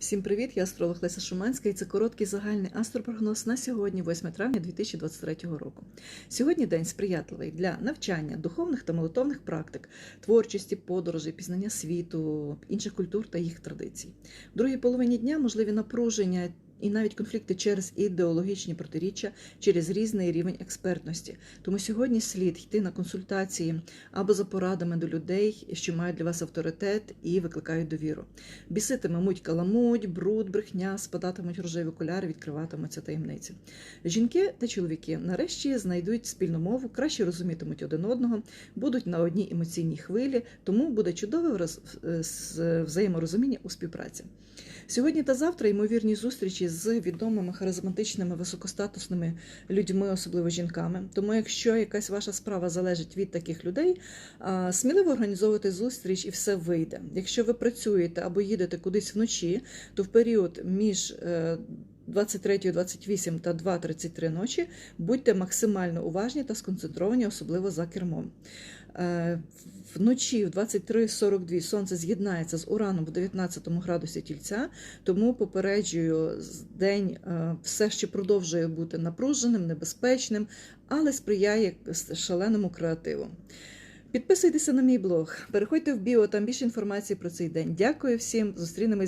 Всім привіт! Я астролог Леся Шуманська і це короткий загальний астропрогноз на сьогодні, 8 травня 2023 року. Сьогодні день сприятливий для навчання духовних та молитовних практик, творчості, подорожей, пізнання світу, інших культур та їх традицій. В другій половині дня можливі напруження. І навіть конфлікти через ідеологічні протиріччя, через різний рівень експертності. Тому сьогодні слід йти на консультації або за порадами до людей, що мають для вас авторитет і викликають довіру. Біситиме муть каламуть, бруд, брехня, спадатимуть рожеві окуляри, відкриватимуться таємниці. Жінки та чоловіки нарешті знайдуть спільну мову, краще розумітимуть один одного, будуть на одній емоційній хвилі, тому буде чудове враз- з- взаєморозуміння у співпраці. Сьогодні та завтра ймовірні зустрічі з відомими харизматичними високостатусними людьми, особливо жінками. Тому, якщо якась ваша справа залежить від таких людей, сміливо організовуйте зустріч і все вийде. Якщо ви працюєте або їдете кудись вночі, то в період між е, 23.28 та 2.33 ночі будьте максимально уважні та сконцентровані, особливо за кермом. Е, Вночі в 23.42 сонце з'єднається з ураном в 19 градусі тільця, тому попереджую, день е, все ще продовжує бути напруженим, небезпечним, але сприяє шаленому креативу. Підписуйтеся на мій блог, переходьте в біо, там більше інформації про цей день. Дякую всім, зустрінемось.